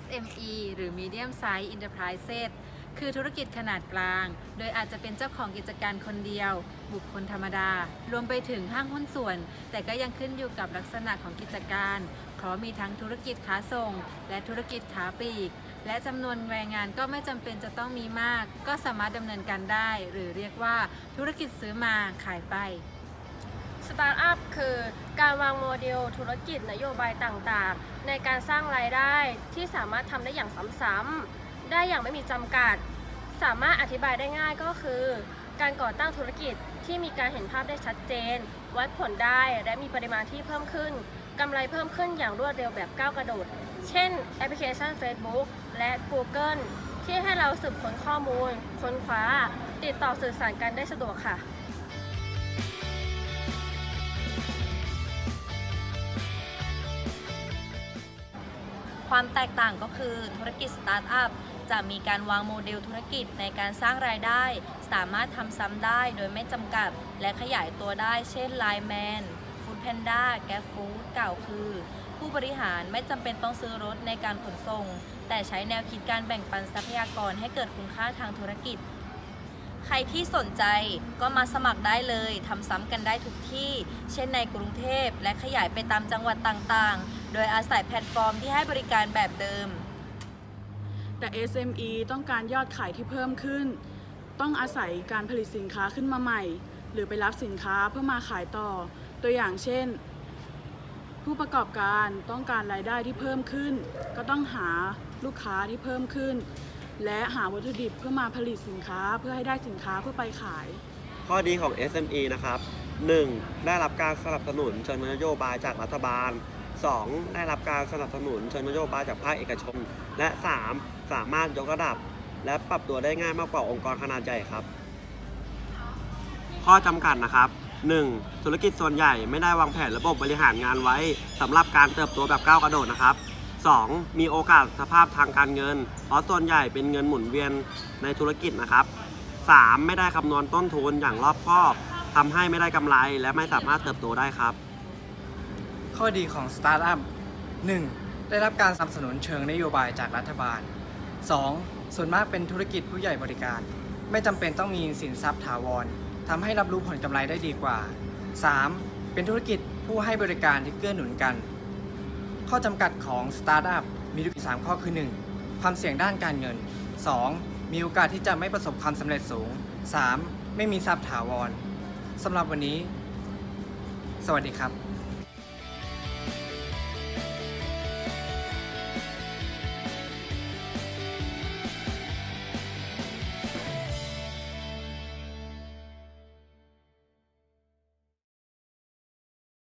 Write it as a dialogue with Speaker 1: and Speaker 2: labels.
Speaker 1: SME หรือ Medium Size Enterprises คือธุรกิจขนาดกลาง โดยอาจจะเป็นเจ้าของกิจการคนเดียว บุคคลธรรมดา รวมไปถึงห้างหุ้นส่วน แต่ก็ยังขึ้นอยู่กับลักษณะของกิจการ เพราะมีทั้งธุรกิจค้าส่ง และธุรกิจค้าปลีก และจำนวนแรงงานก็ไม่จำเป็นจะต้องมีมาก ก็สามารถดำเนินการได้ หรือเรียกว่าธุรกิจซื้อมาขายไป
Speaker 2: สตาร์ทอัพคือการวางโมเดลธุรกิจนโยบายต่างๆ ในการสร้างรายได้ที่สามารถทำได้อย่างซ้ำๆได้อย่างไม่มีจำกัด สามารถอธิบายได้ง่ายก็คือ การก่อตั้งธุรกิจที่มีการเห็นภาพได้ชัดเจน วัดผลได้และมีปริมาณที่เพิ่มขึ้นกำไรเพิ่มขึ้นอย่างรวดเร็วแบบก้าวกระโดด เช่นแอปพลิเคชัน Facebook และ Google ที่ให้เราสืบค้นข้อมูล ค้นคว้า ติดต่อสื่อสารกันได้สะดวกค่ะ
Speaker 3: ความแตกต่างก็คือธุรกิจสตาร์ทอัพจะมีการวางโมเดลธุรกิจในการสร้างรายได้ สามารถทำซ้ำได้โดยไม่จำกัดและขยายตัวได้ เช่น Line Man Food Panda g a ฟ Food กล่าวคือ ผู้บริหารไม่จำเป็นต้องซื้อรถในการขนส่ง แต่ใช้แนวคิดการแบ่งปันทรัพยากรให้เกิดคุณค่าทางธุรกิจ ใครที่สนใจก็มาสมัครได้เลยทำซ้ำกันได้ทุกที่ เช่นในกรุงเทพและขยายไปตามจังหวัดต่างๆ โดยอาศัยแพลตฟอร์มที่ให้บริการแบบเดิม
Speaker 4: แต่ SME ต้องการยอดขายที่เพิ่มขึ้น ต้องอาศัยการผลิตสินค้าขึ้นมาใหม่ หรือไปรับสินค้าเพื่อมาขายต่อ ตัวอย่างเช่น ผู้ประกอบการต้องการรายได้ที่เพิ่มขึ้น ก็ต้องหาลูกค้าที่เพิ่มขึ้น และหาวัตถุดิบเพื่อมาผลิตสินค้าเพื่อให้ได้สินค้าเพื่อไปขาย
Speaker 5: ข้อดีของ SME นะครับ 1. ได้รับการสนับสนุนเชิงนโยบายจากรัฐบาล 2. ได้รับการสนับสนุนเชิงนโยบายจากภาคเอกชน และ 3. สามารถยกระดับ และปรับตัวได้ง่ายมากกว่าองค์กรขนาดใหญ่ครับ ข้อจำกัดนะครับ 1. ธุรกิจส่วนใหญ่ไม่ได้วางแผนระบบบริหารงานไว้สำหรับการเติบโตแบบก้าวกระโดดนะครับ 2. มีโอกาสสภาพทางการเงิน เพราะส่วนใหญ่เป็นเงินหมุนเวียนในธุรกิจนะครับ 3. ไม่ได้คำนวณต้นทุนอย่างรอบคอบทำให้ไม่ได้กำไรและไม่สามารถเติบโตได้ครับ
Speaker 6: ข้อดีของสตาร์ทอัพ 1. ได้รับการสนับสนุนเชิงนโยบายจากรัฐบาล 2. ส่วนมากเป็นธุรกิจผู้ใหญ่บริการ ไม่จำเป็นต้องมีสินทรัพย์ถาวรทำให้รับรู้ผลกำไรได้ดีกว่า 3. เป็นธุรกิจผู้ให้บริการที่เกื้อหนุนกัน ข้อจำกัดของสตาร์ทอัพมีด้วยกัน3ข้อคือ 1. ความเสี่ยงด้านการเงิน 2. มีโอกาสที่จะไม่ประสบความสำเร็จสูง 3. ไม่มีทรัพย์ถาวรสำหรับวันนี้ สวัสดีครับ